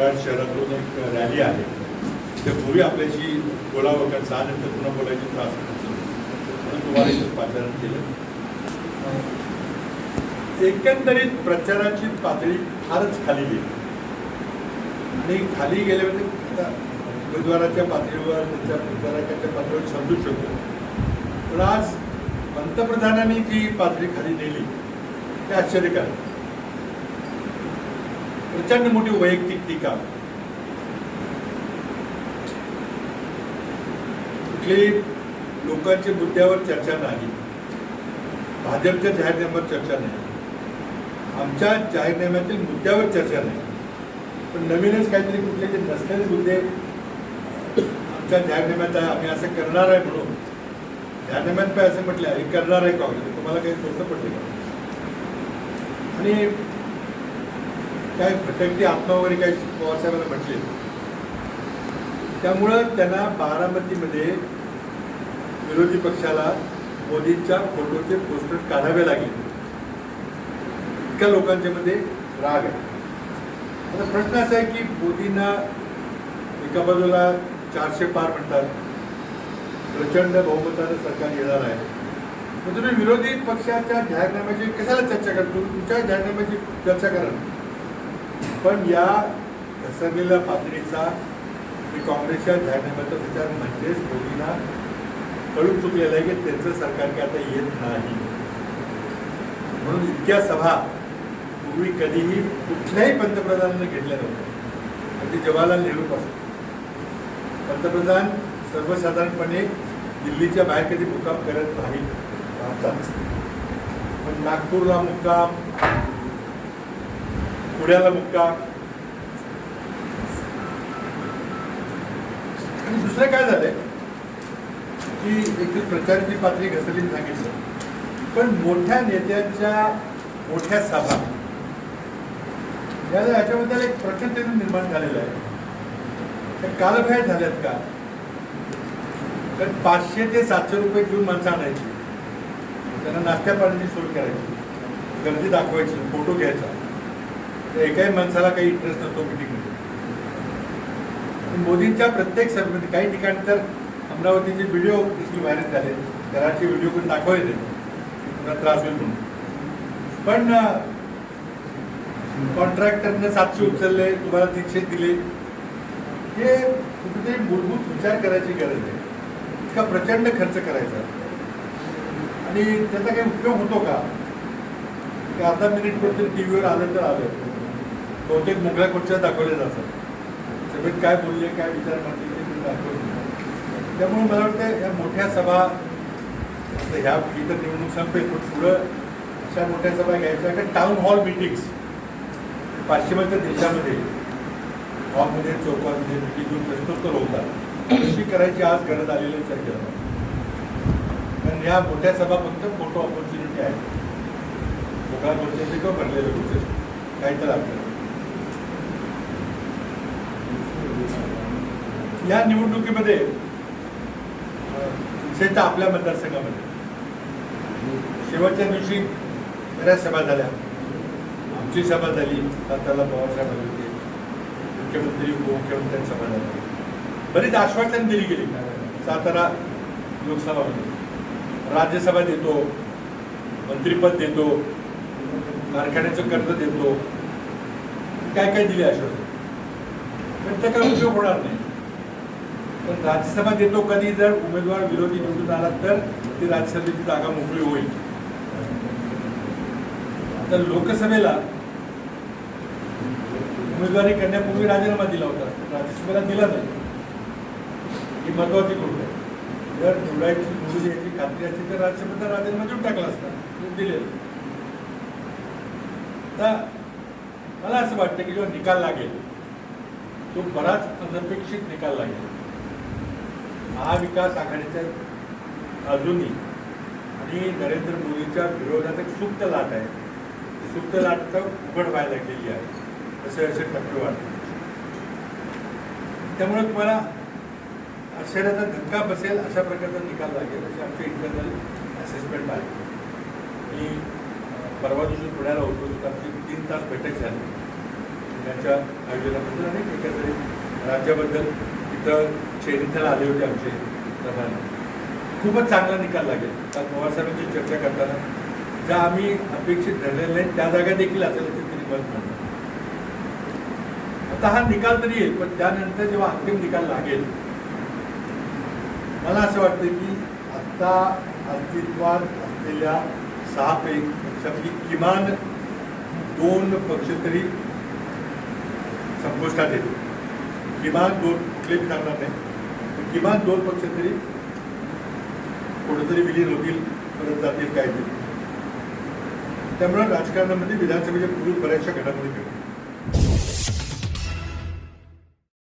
कराड शहरातून एक रॅली आहे. ते पूर्वी आपल्याशी बोलावं का? सहा नंतर पुन्हा बोलायची त्रास म्हणून तुम्हाला इथं पाचारण केलं. एकंदरीत प्रचाराची पातळी फारच खाली गेली. आणि खाली गेले म्हणजे उमेदवाराच्या पातळीवर त्यांच्या प्रचारकाच्या पातळीवर समजू शकतो. पण आज पंतप्रधानांनी जी पातळी खाली नेली ते आश्चर्यकारक. प्रचंड मोठी वैयक्तिक टीका. कुठली लोकांच्या मुद्द्यावर चर्चा नाही. भाजपच्या जाहीरनाम्यावर चर्चा नाही. आमच्या जाहीरनाम्यातील मुद्द्यावर चर्चा नाही. पण नवीनच काहीतरी कुठले जे नसलेले मुद्दे आमच्या जाहीरनाम्यात आहे आम्ही असं करणार आहे म्हणून. जाहीरनाम्यात काय असं म्हटलं हे करणार आहे काँग्रेस तुम्हाला काही स्वस्त पडले का? आणि काय भटकती आत्मा वगैरे काही पवारसाहेबांना म्हटले. त्यामुळं त्यांना बारामतीमध्ये विरोधी पक्षाला मोदींच्या फोटोचे पोस्टर काढावे लागले. इतक्या लोकांच्या मध्ये राग आहे. आता प्रश्न असा आहे की मोदींना एका बाजूला चारशे पार म्हणतात. प्रचंड बहुमतानं सरकार येणार आहे. मग तुम्ही विरोधी पक्षाच्या जाहीरनाम्याची कशाला चर्चा करतो? तुमच्या जाहीरनाम्याची चर्चा करा पण या घसरलेल्या पातळीचा मी काँग्रेसच्या जाहीरनाम्याचा विचार म्हणजेच मोदींना कळून चुकलेलं आहे की त्यांचं सरकार काय आता येत नाही. म्हणून इतक्या सभा पूर्वी कधीही कुठल्याही पंतप्रधानांना घेतल्या नव्हत्या. अगदी जवाहरलाल नेहरूपासून पंतप्रधान सर्वसाधारणपणे दिल्लीच्या बाहेर कधी मुक्काम करत नाही भारतात पण नागपूरला मुक्काम पुण्याला मुक्काम आणि दुसरं काय झालंय? की एक प्रचाराची पातळी घसरली सांगितलं. पण मोठ्या नेत्यांच्या मोठ्या सभा. या याच्याबद्दल एक प्रचंड निर्माण झालेला आहे. त्या कालबाहेर झाल्यात का? कारण पाचशे ते सातशे रुपये घेऊन माणसं आणायची. त्यांना नाश्त्या पाण्याची सोय करायची. गर्दी दाखवायची फोटो घ्यायचा. एकाही माणसाला काही इंटरेस्ट नसतो मिटिंगमध्ये मोदींच्या प्रत्येक सभेमध्ये काही ठिकाणी तर अमरावतीचे व्हिडिओ देखील व्हायरल झाले घराचे व्हिडिओ पण दाखवायचे पुन्हा त्रास होईल म्हणून. पण कॉन्ट्रॅक्टरनं सातशे उचलले तुम्हाला तीनशे दिले. हे कुठेतरी मूलभूत विचार करायची गरज आहे. इतका प्रचंड खर्च करायचा. आणि त्याचा काही उपयोग होतो का? अर्धा मिनिट कोणतरी टी व्हीवर आलं तर आलं. बहुतेक मोकळ्या खुर्च्या दाखवल्या जातात. सभेत काय बोलले काय विचार मांडले ते तुम्ही दाखवले त्यामुळे मला वाटतं या मोठ्या सभा ह्या ही तर निवडणूक संपेल पण पुढं अशा मोठ्या सभा घ्यायच्या का टाऊन हॉल मिटिंग्स पाश्चिमात्य देशामध्ये हॉलमध्ये चौकामध्ये मिटिंग घेऊन प्रश्नोत्तर होतात. अशी करायची आज गरज आलेली आहे कारण या मोठ्या सभा फक्त फोटो ऑपॉर्च्युनिटी आहे मोकळा खुर्च्याचे किंवा भरलेले गोष्टी काही तर आपल्याला. या निवडणुकीमध्ये विशेषतः आपल्या मतदारसंघामध्ये शेवटच्या दिवशी बऱ्याच सभा झाल्या. आमची सभा झाली सातारा पवारसाहेब आले होते. मुख्यमंत्री उपमुख्यमंत्र्यांची सभा झाली. बरीच आश्वासन दिली गेली. सातारा लोकसभामध्ये राज्यसभा देतो मंत्रीपद देतो कारखान्याचं कर्ज देतो. काय काय दिले आश्वासन? पण त्याचा काही उपयोग होणार नाही. पण राज्यसभा देतो कधी जर उमेदवार विरोधी निवडून आला तर ती राज्यसभेची जागा मोकळी होईल. तर लोकसभेला उमेदवारी करण्यापूर्वी राजीनामा दिला होता. राज्यसभेला दिला नाही. ही महत्वाची गोष्ट आहे. जर निवडायची निवडून यायची खात्री असती तर राज्यसभेचा राजीनामा देऊन टाकला असता. दिलेला तर मला असं वाटतं की जो निकाल लागेल तो बराच अनपेक्षित निकाल लागेल. महाविकास आघाडीच्या अजूनही आणि नरेंद्र मोदीच्या विरोधात एक सुप्त लाट आहे. ती सुप्त लाट तर उघड व्हायला लागलेली आहे असे असे टप्पे वाढते त्यामुळे तुम्हाला आश्चर्याचा धक्का बसेल अशा प्रकारचा निकाल लागेल असे आमचे इंटरनल असेसमेंट आहे. मी परवा दिवशी पुण्याला होतो तिथं आमची तीन तास बैठक झाली. त्यांच्या आयोजनाबद्दल आणि एकंदरीत राज्याबद्दल. तर चेनिथल आले होते आमचे प्रधान. खूपच चांगला निकाल लागेल. काल पवारसाहेबांची चर्चा करताना. ज्या आम्ही अपेक्षित धरलेल्या नाही त्या जागा देखील असेल ते त्यांनी मत आता हा निकाल तरी येईल पण त्यानंतर जेव्हा अंतिम निकाल लागेल मला असं वाटतं की आत्ता अस्तित्वात असलेल्या सहा पैकी किमान दोन पक्ष तरी संपुष्टात येतील. किमान दोन कुठले मी नाही. किमान दोन पक्ष तरी कुठेतरी विलीन होतील परत जातील काय तरी त्यामुळे राजकारणामध्ये विधानसभेच्या पूर्वी बऱ्याचशा घडामोडी घडतील